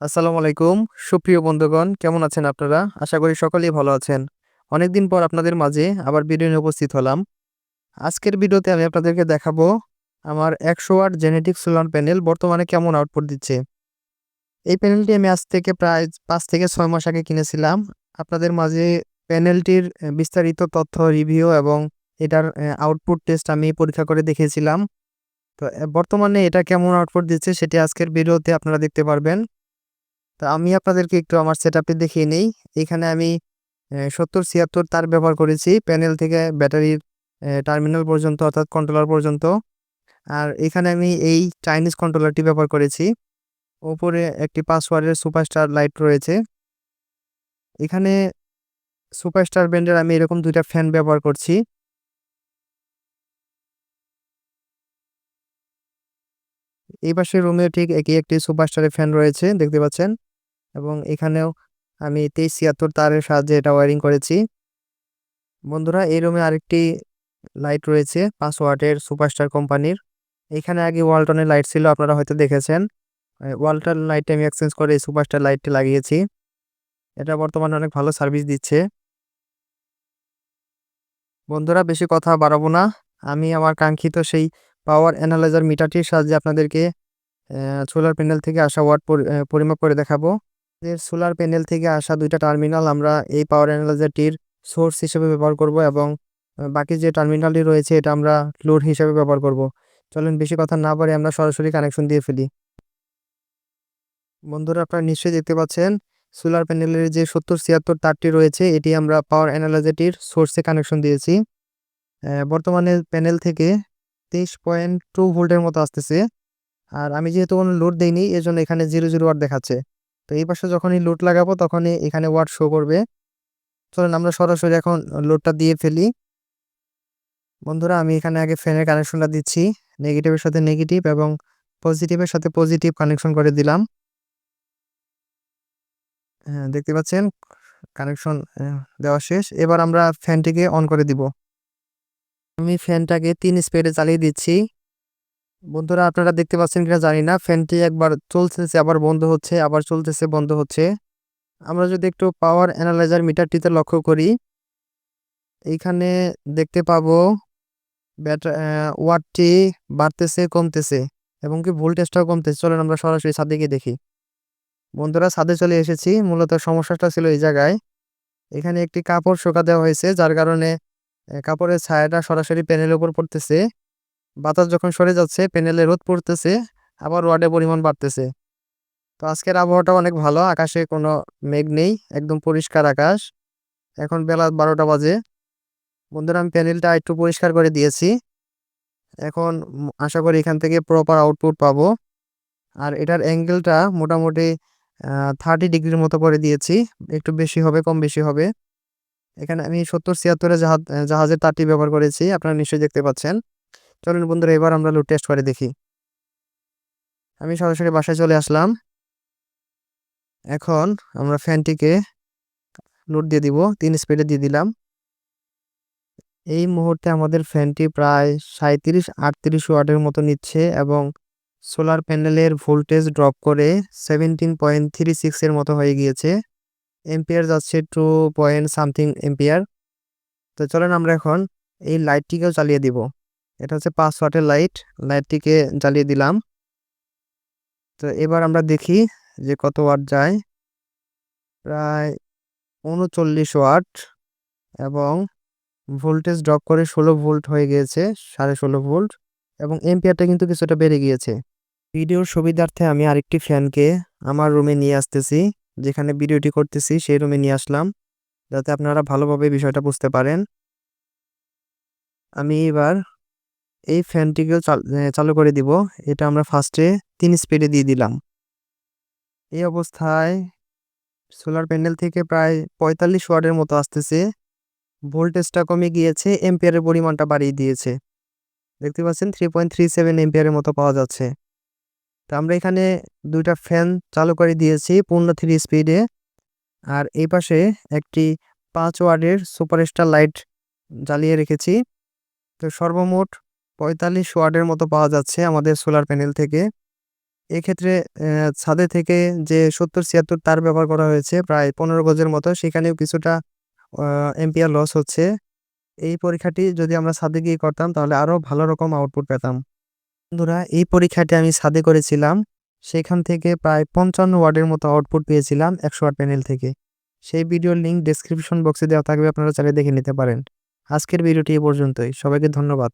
আসসালামু আলাইকুম। সুপ্রিয় বন্ধুগণ, কেমন আছেন আপনারা? আশা করি সকলেই ভালো আছেন। অনেকদিন পর আপনাদের মাঝে আবার ভিডিও নিয়ে উপস্থিত হলাম। আজকের ভিডিওতে আমি আপনাদেরকে দেখাবো আমার একশো ওয়াট জেনেটিক সোলার প্যানেল বর্তমানে কেমন আউটপুট দিচ্ছে। এই প্যানেলটি আমি আজ থেকে প্রায় পাঁচ থেকে ছয় মাস আগে কিনেছিলাম। আপনাদের মাঝে প্যানেলটির বিস্তারিত তথ্য, রিভিউ এবং এটার আউটপুট টেস্ট আমি পরীক্ষা করে দেখেছিলাম তো বর্তমানে এটা কেমন আউটপুট দিচ্ছে সেটি আজকের ভিডিওতে আপনারা দেখতে পারবেন। তো আমি আপনাদেরকে একটু আমার সেটআপটি দেখিয়ে নেই। এখানে আমি সত্তর, ছিয়াত্তর তার ব্যবহার করেছি প্যানেল থেকে ব্যাটারির টার্মিনাল পর্যন্ত অর্থাৎ কন্ট্রোলার পর্যন্ত। আর এখানে আমি এই চাইনিজ কন্ট্রোলারটি ব্যবহার করেছি। ওপরে একটি পাসওয়ার্ডের সুপারস্টার লাইট রয়েছে। এখানে সুপারস্টার ব্র্যান্ডের আমি এরকম দুইটা ফ্যান ব্যবহার করছি। এই পাশের রুমে ঠিক একই একটি সুপারস্টারের ফ্যান রয়েছে, দেখতে পাচ্ছেন? এবং এখানেও আমি তেইশ ছিয়াত্তর তারের সাহায্যে এটা ওয়ারিং করেছি। বন্ধুরা, এই রুমে আরেকটি লাইট রয়েছে পাঁচ ওয়াটের সুপারস্টার কোম্পানির এখানে আগে ওয়ালটনের লাইট ছিল, আপনারা হয়তো দেখেছেন। ওয়ালটন লাইটটি আমি এক্সচেঞ্জ করে এই সুপারস্টার লাইটটি লাগিয়েছি। এটা বর্তমানে অনেক ভালো সার্ভিস দিচ্ছে। বন্ধুরা, বেশি কথা বাড়াবো না। আমি আমার কাঙ্ক্ষিত সেই পাওয়ার অ্যানালাইজার মিটারটির সাহায্যে আপনাদেরকে সোলার প্যানেল থেকে আসা ওয়াট পরিমাপ করে দেখাবো। এর সোলার প্যানেল থেকে আসা দুইটা টার্মিনাল আমরা এই পাওয়ার অ্যানালাইজারটির সোর্স হিসেবে ব্যবহার করব এবং বাকি যে টার্মিনালটি রয়েছে এটা আমরা লোড হিসেবে ব্যবহার করব। চলুন বেশি কথা না বলে আমরা সরাসরি কানেকশন দিয়ে ফেলি। বন্ধুরা আপনারা নিশ্চয়ই দেখতে পাচ্ছেন, সোলার প্যানেলের যে সত্তর ছিয়াত্তর তারটি রয়েছে এটি আমরা পাওয়ার অ্যানালাইজারটির সোর্সে কানেকশন দিয়েছি। বর্তমানে প্যানেল থেকে তেইশ পয়েন্ট টু ভোল্টের মতো আসতেছে। আর আমি যেহেতু কোনো লোড দেইনি, এজন্য এখানে জিরো জিরো ওয়াট দেখাচ্ছে। তো এই পাশে যখনই লোড লাগাবো তখনই এখানে ওয়ার্ড শো করবে। চলুন আমরা সরাসরি এখন লোডটা দিয়ে ফেলি। বন্ধুরা, আমি এখানে আগে ফ্যানের কানেকশনটা দিচ্ছি। নেগেটিভের সাথে নেগেটিভ এবং পজিটিভের সাথে পজিটিভ কানেকশন করে দিলাম। হ্যাঁ দেখতে পাচ্ছেন? কানেকশন দেওয়া শেষ। এবার আমরা ফ্যানটিকে অন করে দিব। আমি ফ্যানটাকে তিন স্পিডে চালিয়ে দিচ্ছি। বন্ধুরা, আপনারা দেখতে পাচ্ছেন কিনা জানি না। ফ্যানটি একবার চলতেছে, আবার বন্ধ হচ্ছে, আবার চলতেছে, বন্ধ হচ্ছে। আমরা যদি একটু পাওয়ার অ্যানালাইজার মিটারটিতে লক্ষ্য করি, এইখানে দেখতে পাবো ব্যাটা ওয়াটটি বাড়তেছে, কমতেছে, এবং কি ভোল্টেজটাও কমতেছে। চলেন আমরা সরাসরি ছাদে গিয়ে দেখি। বন্ধুরা, ছাদে চলে এসেছি। মূলত সমস্যাটা ছিল এই জায়গায়। এখানে একটি কাপড় শোকা দেওয়া হয়েছে, যার কারণে কাপড়ের ছায়াটা সরাসরি প্যানেলের উপর পড়তেছে। বাতাস যখন সরে যাচ্ছে প্যানেলে রোদ পড়তেছে, আবার ওয়াটের পরিমাণ বাড়তেছে। তো আজকের আবহাওয়াটা অনেক ভালো, আকাশে কোনো মেঘ নেই, একদম পরিষ্কার আকাশ। এখন বেলা বারোটা বাজে। বন্ধুরা, আমি প্যানেলটা একটু পরিষ্কার করে দিয়েছি। এখন আশা করি এখান থেকে প্রপার আউটপুট পাবো। আর এটার অ্যাঙ্গেলটা মোটামুটি থার্টি ডিগ্রির মতো করে দিয়েছি। একটু বেশি হবে, কম বেশি হবে। এখানে আমি সত্তর ছিয়াত্তরের জাহাজ, জাহাজের তারটি ব্যবহার করেছি, আপনারা নিশ্চয়ই দেখতে পাচ্ছেন। চলুন বন্ধুরা, এবার আমরা লোড টেস্ট করে দেখি। আমি সরাসরি বাসায় চলে আসলাম। এখন আমরা ফ্যানটিকে লোড দিয়ে দিব, তিন স্পিডে দিয়ে দিলাম। এই মুহূর্তে আমাদের ফ্যানটি প্রায় সাঁত্রিশ আটত্রিশ ওয়াটের মতো নিচ্ছে এবং সোলার প্যানেলের ভোল্টেজ ড্রপ করে সেভেন্টিন পয়েন্ট থ্রি সিক্সের মতো হয়ে গিয়েছে। এম্পিয়ার যাচ্ছে টু পয়েন্ট সামথিং এম্পিয়ার তো চলেন আমরা এখন এই লাইটটিকেও চালিয়ে দিব। এটা হচ্ছে পাঁচ ওয়াটের লাইট, লাইটটিকে জ্বালিয়ে দিলাম। তো এবার আমরা দেখি যে কত ওয়াট যায়। প্রায় উনচল্লিশ ওয়াট এবং ভোল্টেজ ড্রপ করে ষোলো ভোল্ট হয়ে গিয়েছে, সাড়ে ষোলো ভোল্ট এবং এম্পিয়ারটা কিন্তু কিছুটা বেড়ে গিয়েছে। ভিডিওর সুবিধার্থে আমি আরেকটি ফ্যানকে আমার রুমে নিয়ে আসতেছি, যেখানে ভিডিওটি করতেছি, সেই রুমে নিয়ে আসলাম, যাতে আপনারা ভালোভাবে বিষয়টা বুঝতে পারেন। আমি এবার এই ফ্যানটিকেও চাল- করে দিব। এটা আমরা ফার্স্টে তিন স্পিডে দিয়ে দিলাম। এই অবস্থায় সোলার প্যানেল থেকে প্রায় পঁয়তাল্লিশ ওয়াটের মতো আসতেছে। ভোল্টেজটা কমে গিয়েছে এম্পিয়ারের পরিমাণটা বাড়িয়ে দিয়েছে। দেখতে পাচ্ছেন থ্রি পয়েন্ট থ্রি সেভেন এম্পিয়ারের মতো পাওয়া যাচ্ছে। তো আমরা এখানে দুইটা ফ্যান চালু করে দিয়েছি পূর্ণ থ্রি স্পিডে আর এই পাশে একটি পাঁচ ওয়ার্ডের সুপারস্টার লাইট জ্বালিয়ে রেখেছি। তো সর্বমোট পঁয়তাল্লিশ ওয়ার্ডের মতো পাওয়া যাচ্ছে আমাদের সোলার প্যানেল থেকে। এক্ষেত্রে ছাদে থেকে যে সত্তর ছিয়াত্তর তার ব্যবহার করা হয়েছে, প্রায় পনেরো গজের মতো, সেখানেও কিছুটা এম্পিয়ার লস হচ্ছে। এই পরীক্ষাটি যদি আমরা ছাদে গিয়ে করতাম, তাহলে আরও ভালো রকম আউটপুট পেতাম। বন্ধুরা, এই পরীক্ষাটি আমি ছাদে করেছিলাম। সেখান থেকে প্রায় পঞ্চান্ন ওয়ার্ডের মতো আউটপুট পেয়েছিলাম একশো ওয়াট প্যানেল থেকে। সেই ভিডিওর লিঙ্ক ডেসক্রিপশন বক্সে দেওয়া থাকবে, আপনারা চাইলে দেখে নিতে পারেন। আজকের ভিডিওটি এ পর্যন্তই। সবাইকে ধন্যবাদ।